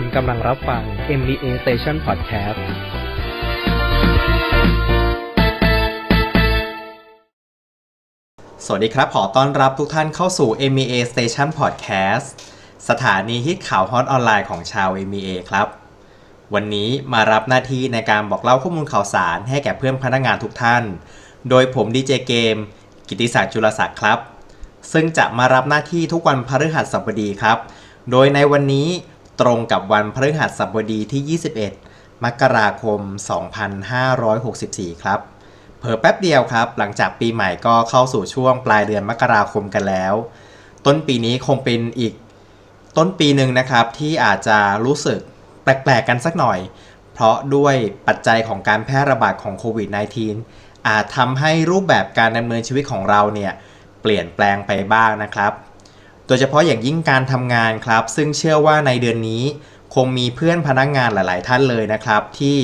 คุณกำลังรับฟัง MBA Station Podcast สวัสดีครับ ขอต้อนรับทุกท่านเข้าสู่ MEA Station Podcast สถานีฮิตข่าวฮอตออนไลน์ของชาว MEA ครับ วันนี้มารับหน้าที่ในการบอกเล่าข้อมูลข่าวสารให้แก่เพื่อนพนักงานทุกท่าน โดยผมดีเจเกม กิติศักดิ์จุลศักดิ์ครับ ซึ่งจะมารับหน้าที่ทุกวันพฤหัสบดีครับ โดยในวันนี้ ตรงกับวันพฤหัสบดีที่ 21 มกราคม 2564 ครับ เผลอแป๊บเดียวครับ หลังจากปีใหม่ก็เข้าสู่ช่วงปลายเดือนมกราคมกันแล้ว ต้นปีนี้คงเป็นอีกต้นปีหนึ่งนะครับที่อาจจะรู้สึกแปลกๆกันสักหน่อย เพราะด้วยปัจจัยของการแพร่ระบาดของโควิด -19 อาจทำให้รูปแบบการดำเนินชีวิตของเราเนี่ยเปลี่ยนแปลงไปบ้างนะครับ โดยเฉพาะอย่างยิ่งการทำงานครับ ซึ่งเชื่อว่าในเดือนนี้ คงมีเพื่อนพนักงานหลาย ๆ ท่านเลยนะครับ ที่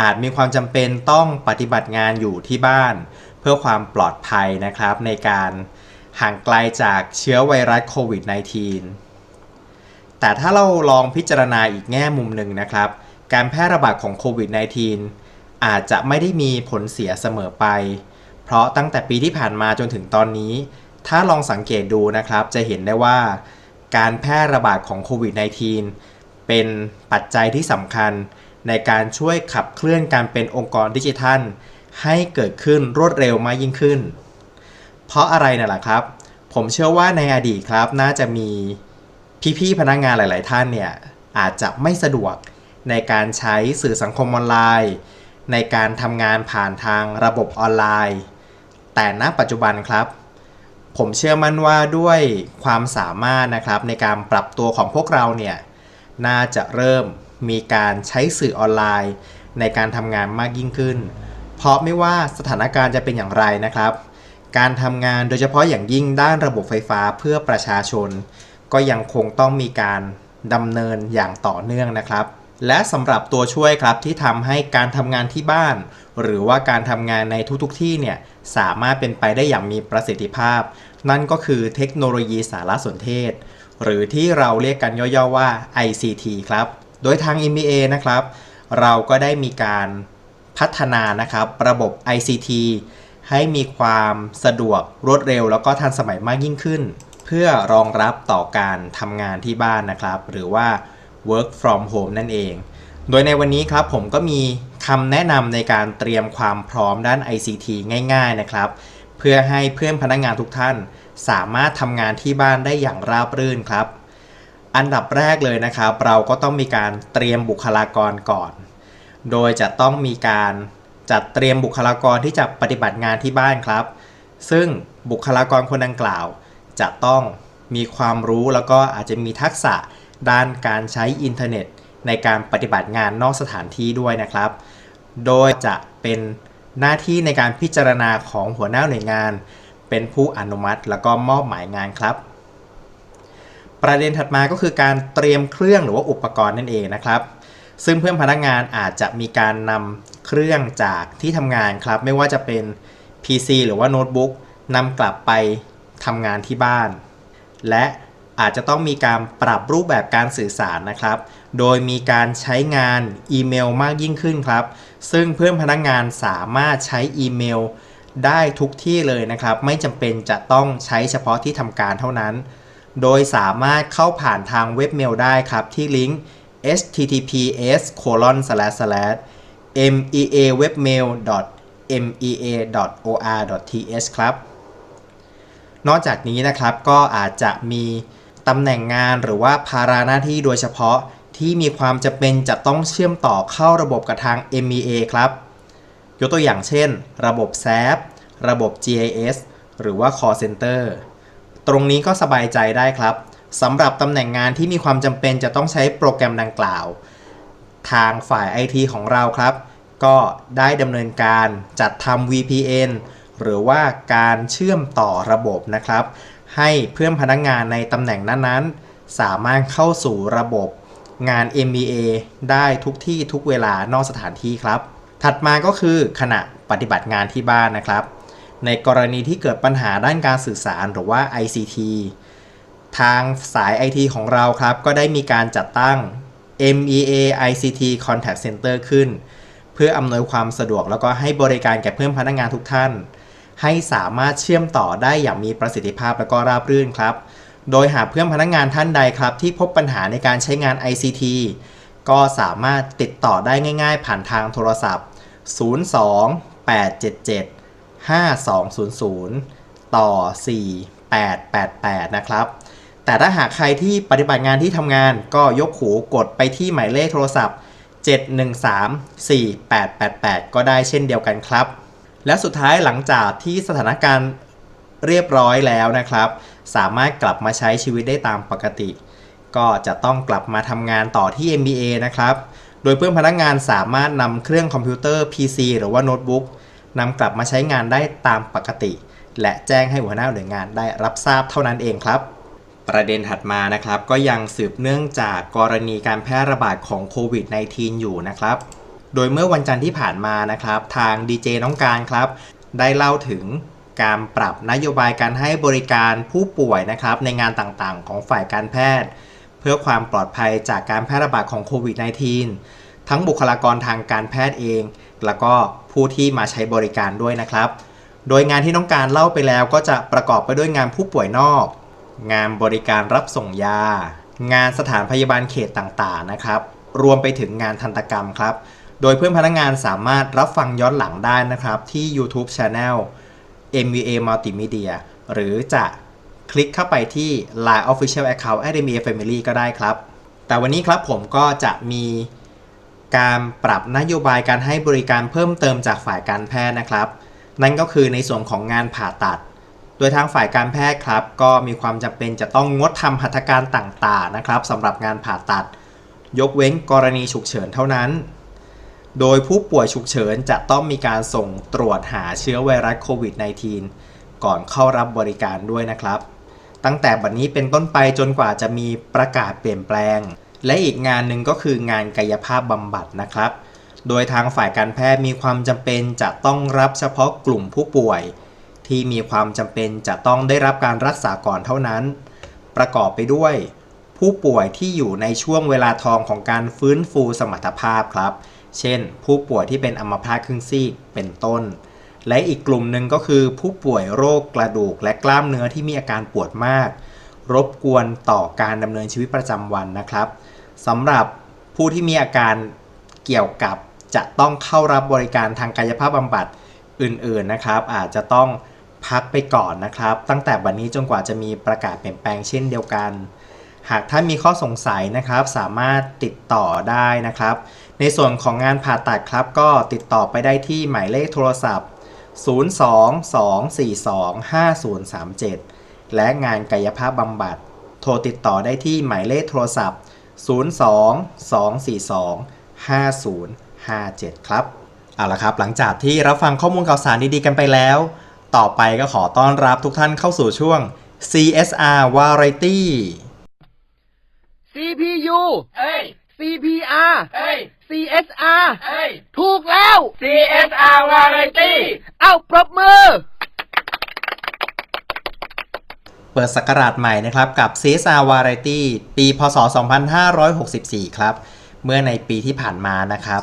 อาจมีความจำเป็นต้องปฏิบัติงานอยู่ที่บ้าน เพื่อความปลอดภัยนะครับ ในการห่างไกลจากเชื้อไวรัสโควิด -19 แต่ถ้าเราลองพิจารณาอีกแง่มุมหนึ่งนะครับ การแพร่ระบาดของโควิด -19 อาจจะไม่ได้มีผลเสียเสมอไป เพราะตั้งแต่ปีที่ผ่านมาจนถึงตอนนี้ ถ้าลองสังเกตดูนะครับ จะเห็นได้ว่าการแพร่ระบาดของโควิด -19 เป็นปัจจัยที่สำคัญในการช่วยขับเคลื่อนการเป็นองค์กรดิจิทัล ให้เกิดขึ้นรวดเร็วมากยิ่งขึ้น เพราะอะไรน่ะล่ะครับ ผมเชื่อว่าในอดีตครับน่าจะมีพี่ๆพนักงานหลาย ๆ ท่านเนี่ยอาจจะไม่สะดวกในการใช้สื่อสังคมออนไลน์ ในการทำงานผ่านทางระบบออนไลน์ แต่ณปัจจุบันครับ ผมเชื่อมั่นว่าด้วยความสามารถนะครับในการปรับตัวของพวกเราเนี่ยน่าจะเริ่มมีการใช้สื่อออนไลน์ ในการทำงานมากยิ่งขึ้น เพราะไม่ว่าสถานการณ์จะเป็นอย่างไรนะครับ การทำงานโดยเฉพาะอย่างยิ่งด้านระบบไฟฟ้าเพื่อประชาชน ก็ยังคงต้องมีการดำเนินอย่างต่อเนื่องนะครับ และสำหรับตัวช่วยครับที่ทำให้การทำงานที่บ้าน หรือว่าการทำงานในทุกๆทที่เนี่ยสามารถเป็นไปได้อย่างมีประสิทธิภาพ นั่นก็คือเทคโนโลยีสารสนเทศ หรือที่เราเรียกกันย่อๆว่า ICT ครับ โดยทาง MBA นะครับ เราก็ได้มีการพัฒนานะครับระบบ ICT ให้มีความสะดวกรวดเร็ว แล้วก็ทันสมัยมากยิ่งขึ้น เพื่อรองรับต่อการทำงานที่บ้านนะครับ หรือว่า work from home นั่นเอง โดยในวันนี้ครับผมก็มีคำแนะนำในการเตรียมความพร้อมด้าน ICT ง่ายๆนะครับ เพื่อให้เพื่อนพนักงานทุกท่าน สามารถทำงานที่บ้านได้อย่างราบรื่นครับ อันดับแรกเลยนะครับ เราก็ต้องมีการเตรียมบุคลากรก่อน โดยจะต้องมีการจัดเตรียมบุคลากรที่จะปฏิบัติงานที่บ้านครับ ซึ่งบุคลากรคนดังกล่าว จะต้องมีความรู้แล้วก็อาจจะมีทักษะ ด้านการใช้อินเทอร์เน็ต ในการปฏิบัติงานนอกสถานที่ด้วยนะครับ โดยจะเป็นหน้าที่ในการพิจารณาของหัวหน้าหน่วยงาน เป็นผู้อนุมัติแล้วก็มอบหมายงานครับ ประเด็นถัดมาก็คือการเตรียมเครื่องหรือว่าอุปกรณ์นั่นเองนะครับ ซึ่งเพื่อนพนักงานอาจจะมีการนำเครื่องจากที่ทำงานครับ ไม่ว่าจะเป็น PC หรือว่าโน้ตบุ๊กนำกลับไปทำงานที่บ้าน และ อาจจะต้องมีการปรับรูปแบบการสื่อสารนะครับ โดยมีการใช้งานอีเมลมากยิ่งขึ้นครับ ซึ่งเพื่อนพนักงานสามารถใช้อีเมลได้ทุกที่เลยนะครับ ไม่จำเป็นจะต้องใช้เฉพาะที่ทำการเท่านั้น โดยสามารถเข้าผ่านทางเว็บเมลได้ครับ ที่ลิงก์ https meawebmail mea.or.th ครับ นอกจากนี้นะครับก็อาจจะมี ตำแหน่งงานหรือว่าภาระหน้าที่โดยเฉพาะที่มีความจำเป็นจะต้องเชื่อมต่อเข้าระบบกับทาง MEA ครับ ยกตัวอย่างเช่น ระบบ SAP ระบบ GIS หรือว่า Call Center ตรงนี้ก็สบายใจได้ครับสำหรับตำแหน่งงานที่มีความจำเป็นจะต้องใช้โปรแกรมดังกล่าว ทางฝ่าย IT ของเราครับ ก็ได้ดำเนินการจัดทำ VPN หรือว่าการเชื่อมต่อระบบนะครับ ให้เพื่อนพนักงงานในตำแหน่งนั้นๆ สามารถเข้าสู่ระบบงาน MBA ได้ทุกที่ทุกเวลานอกสถานที่ครับ ถัดมาก็คือขณะปฏิบัติงานที่บ้านนะครับ ในกรณีที่เกิดปัญหาด้านการสื่อสารหรือว่า ICT ทางสาย IT ของเราครับ ก็ได้มีการจัดตั้ง MEA ICT Contact Center ขึ้น เพื่ออำนวยความสะดวกแล้วก็ให้บริการแก่เพื่อนพนักงานทุกท่าน ให้สามารถเชื่อมต่อได้อย่างมีประสิทธิภาพและก็ราบรื่นครับ โดยหากเพื่อนพนักงานท่านใดครับ ที่พบปัญหาในการใช้งาน ICT ก็สามารถติดต่อได้ง่าย ๆ ผ่านทางโทรศัพท์ 02 877 5200 ต่อ 4888 นะครับ แต่ถ้าหากใครที่ปฏิบัติงานที่ทำงานก็ยกหูกดไปที่หมายเลขโทรศัพท์ 713 4888 ก็ได้เช่นเดียวกันครับ และสุดท้ายหลังจากที่สถานการณ์เรียบร้อยแล้วนะครับ สามารถกลับมาใช้ชีวิตได้ตามปกติ ก็จะต้องกลับมาทำงานต่อที่ MBA นะครับ โดยเพื่อนพนักงานสามารถนำเครื่องคอมพิวเตอร์ PC หรือว่าโน้ตบุ๊กนำกลับมาใช้งานได้ตามปกติ และแจ้งให้หัวหน้าหน่วยงานได้รับทราบเท่านั้นเองครับ ประเด็นถัดมานะครับ ก็ยังสืบเนื่องจากกรณีการแพร่ระบาดของโควิด -19 อยู่นะครับ โดยเมื่อวันจันทร์ที่ผ่านมานะครับ ทางดีเจน้องการครับ ได้เล่าถึงการปรับนโยบายการให้บริการผู้ป่วยนะครับ ในงานต่างๆ ของฝ่ายการแพทย์ เพื่อความปลอดภัยจากการแพร่ระบาดของโควิด -19 ทั้งบุคลากรทางการแพทย์เอง แล้วก็ผู้ที่มาใช้บริการด้วยนะครับ โดยงานที่น้องการเล่าไปแล้วก็จะประกอบไปด้วยงานผู้ป่วยนอก งานบริการรับส่งยา งานสถานพยาบาลเขตต่างๆนะครับ รวมไปถึงงานทันตกรรมครับ โดยเพื่อนพนักงานสามารถรับฟังย้อนหลังได้นะครับ ที่ YouTube Channel MVA Multimedia หรือจะคลิกเข้าไปที่ Line Official Account MVA Family ก็ได้ครับ แต่วันนี้ครับผมก็จะมีการปรับนโยบายการให้บริการเพิ่มเติมจากฝ่ายการแพทย์นะครับ นั่นก็คือในส่วนของงานผ่าตัด โดยทางฝ่ายการแพทย์ครับ ก็มีความจำเป็นจะต้องงดทำหัตถการต่างๆนะครับสำหรับงานผ่าตัด ยกเว้นกรณีฉุกเฉินเท่านั้น โดยผู้ป่วยฉุกเฉินจะต้องมีการส่งตรวจหาเชื้อไวรัสโควิด -19 ก่อนเข้ารับบริการด้วยนะครับ ตั้งแต่บัดนนี้เป็นต้นไปจนกว่าจะมีประกาศเปลี่ยนแปลง และอีกงานหนึ่งก็คืองานกายภาพบำบัดนะครับ โดยทางฝ่ายการแพทย์มีความจำเป็นจะต้องรับเฉพาะกลุ่มผู้ป่วย ที่มีความจำเป็นจะต้องได้รับการรักษาก่อนเท่านั้น ประกอบไปด้วย ผู้ป่วยที่อยู่ในช่วงเวลาทองของการฟื้นฟูสมรรถภาพครับ เช่น ผู้ป่วยที่เป็นอัมพาตครึ่งซีกเป็นต้น และอีกกลุ่มหนึ่งก็คือผู้ป่วยโรคกระดูกและกล้ามเนื้อที่มีอาการปวดมาก รบกวนต่อการดำเนินชีวิตประจำวันนะครับสำหรับผู้ที่มีอาการเกี่ยวกับจะต้องเข้ารับบริการทางกายภาพบำบัดอื่นๆนะครับ อาจจะต้องพักไปก่อนนะครับ ตั้งแต่บัดนนี้จนกว่าจะมีประกาศเปลี่ยนแปลงเช่นเดียวกัน หากท่านมีข้อสงสัยนะครับ สามารถติดต่อได้นะครับ ในส่วนของงานผ่าตัดครับ ก็ติดต่อไปได้ที่หมายเลขโทรศัพท์ 022425037 และงานกายภาพบำบัด โทรติดต่อได้ที่หมายเลขโทรศัพท์ 022425057 ครับ เอาละครับ หลังจากที่รับฟังข้อมูลข่าวสารดีๆกันไปแล้ว ต่อไปก็ขอต้อนรับทุกท่านเข้าสู่ช่วง CSR Variety CPU เอ้ย CPR เอ้ย CSR เอ้ย ถูกแล้ว CSR Variety เอ้าปรบมือ เปิดศักราชใหม่นะครับกับ CSR Variety ปีพศ 2564 ครับ เมื่อในปีที่ผ่านมานะครับ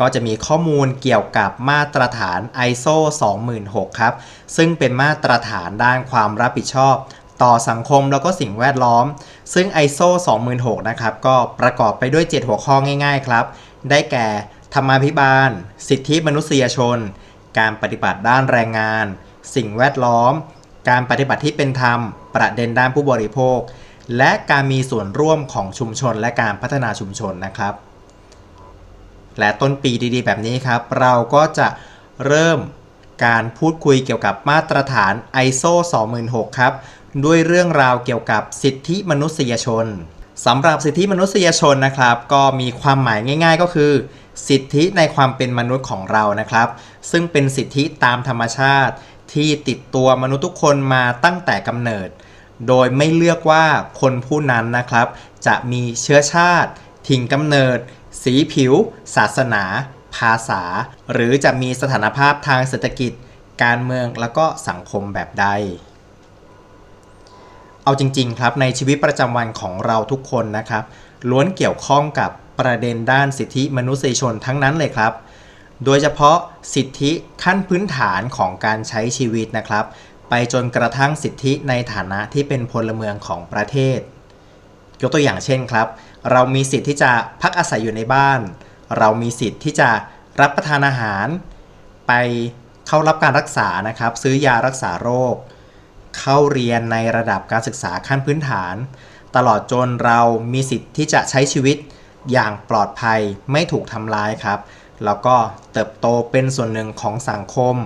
ก็จะมีข้อมูลเกี่ยวกับมาตรฐาน ISO 26000ครับ ซึ่งเป็นมาตรฐานด้านความรับผิดชอบต่อสังคมแล้วก็สิ่งแวดล้อม ซึ่ง ISO 26000นะครับ ก็ประกอบไปด้วย 7 หัวข้อง่าย ๆ ครับ ได้แก่ธรรมาภิบาล สิทธิมนุษยชน การปฏิบัติด้านแรงงาน สิ่งแวดล้อม การปฏิบัติที่เป็นธรรม ประเด็นด้านผู้บริโภค และการมีส่วนร่วมของชุมชนและการพัฒนาชุมชนนะครับ และต้นปีดีๆ แบบนี้ครับ เราก็จะเริ่มการพูดคุยเกี่ยวกับมาตรฐาน ISO 26000 ครับ ด้วยเรื่องราวเกี่ยวกับสิทธิมนุษยชน สำหรับสิทธิมนุษยชนนะครับ ก็มีความหมายง่ายๆ ก็คือ สิทธิในความเป็นมนุษย์ของเรานะครับ ซึ่งเป็นสิทธิตามธรรมชาติ ที่ติดตัวมนุษย์ทุกคนมาตั้งแต่กำเนิด โดยไม่เลือกว่าคนผู้นั้นนะครับ จะมีเชื้อชาติ ถิ่นกำเนิด สีผิว ศาสนา ภาษา หรือจะมีสถานภาพทางเศรษฐกิจ การเมืองแล้วก็สังคมแบบใด เอาจริง ๆ ครับในชีวิตประจำวันของเราทุกคนนะครับ ล้วนเกี่ยวข้องกับประเด็นด้านสิทธิมนุษยชนทั้งนั้นเลยครับ โดยเฉพาะสิทธิขั้นพื้นฐานของการใช้ชีวิตนะครับ ไปจนกระทั่งสิทธิในฐานะที่เป็นพลเมืองของประเทศ ยกตัวอย่างเช่นครับ เรามีสิทธิ์ที่จะพักอาศัยอยู่ในบ้าน เรามีสิทธิ์ที่จะรับประทานอาหาร ไปเข้ารับการรักษานะครับ ซื้อยารักษาโรค เข้าเรียนในระดับการศึกษาขั้นพื้นฐาน ตลอดจนเรามีสิทธิ์ที่จะใช้ชีวิตอย่างปลอดภัยไม่ถูกทำร้ายครับ แล้วก็เติบโตเป็นส่วนหนึ่งของสังคม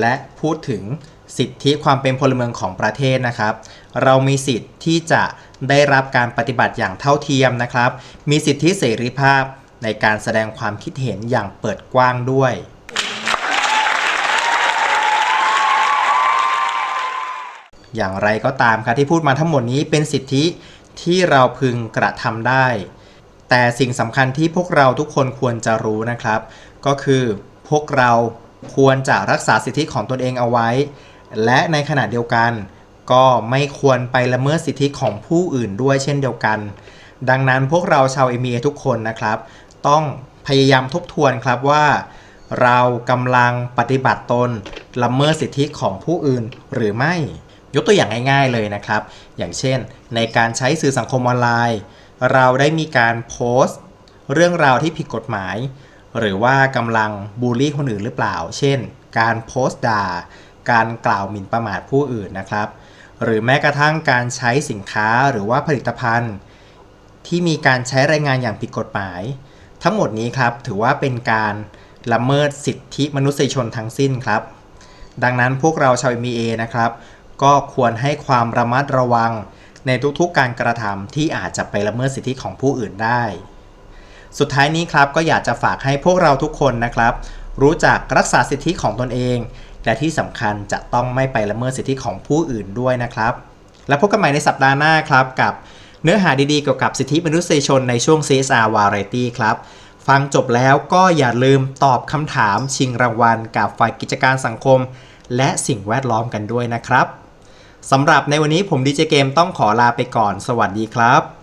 และพูดถึงสิทธิความเป็นพลเมืองของประเทศนะครับ เรามีสิทธิ์ที่จะได้รับการปฏิบัติอย่างเท่าเทียมนะครับ มีสิทธิเสรีภาพ ในการแสดงความคิดเห็นอย่างเปิดกว้างด้วย อย่างไรก็ตามครับที่พูดมาทั้งหมดนี้เป็นสิทธิที่เราพึงกระทำได้ แต่สิ่งสำคัญที่พวกเราทุกคนควรจะรู้นะครับ ก็คือพวกเราควรจะรักษาสิทธิของตนเองเอาไว้ และในขณะเดียวกัน ก็ไม่ควรไปละเมิดสิทธิของผู้อื่นด้วยเช่นเดียวกัน ดังนั้นพวกเราชาว MEA ทุกคนนะครับ ต้องพยายามทบทวนครับว่า เรากำลังปฏิบัติตนละเมิดสิทธิของผู้อื่นหรือไม่ ยกตัวอย่างง่าย ๆเลยนะครับ อย่างเช่น ในการใช้สื่อสังคมออนไลน์ เราได้มีการโพสต์ เรื่องราวที่ผิดกฎหมาย หรือว่ากำลังบูลลี่คนอื่นหรือเปล่า เช่น การโพสต์ด่า การกล่าวหมิ่นประมาทผู้อื่นนะครับ หรือแม้กระทั่งการใช้สินค้าหรือว่าผลิตภัณฑ์ ที่มีการใช้แรงงานอย่างผิดกฎหมาย ทั้งหมดนี้ครับถือว่าเป็นการละเมิดสิทธิมนุษยชนทั้งสิ้นครับ ดังนั้นพวกเราชาว MEA นะครับ ก็ควรให้ความระมัดระวังในทุกๆ การกระทำที่อาจจะไปละเมิดสิทธิของผู้อื่นได้ สุดท้ายนี้ครับก็อยากจะฝากให้พวกเราทุกคนนะครับ รู้จักรักษาสิทธิของตนเอง และที่สำคัญจะต้องไม่ไปละเมิดสิทธิของผู้อื่นด้วยนะครับ แล้วพบกันใหม่ในสัปดาห์หน้าครับกับ เนื้อหาดีๆเกี่ยวกับสิทธิมนุษยชนในช่วง CSR Variety ครับ ฟังจบแล้วก็อย่าลืมตอบคำถามชิงรางวัล กับฝ่ายกิจการสังคม และสิ่งแวดล้อมกันด้วยนะครับสำหรับในวันนี้ผมดีเจเกมต้องขอลาไปก่อน สวัสดีครับ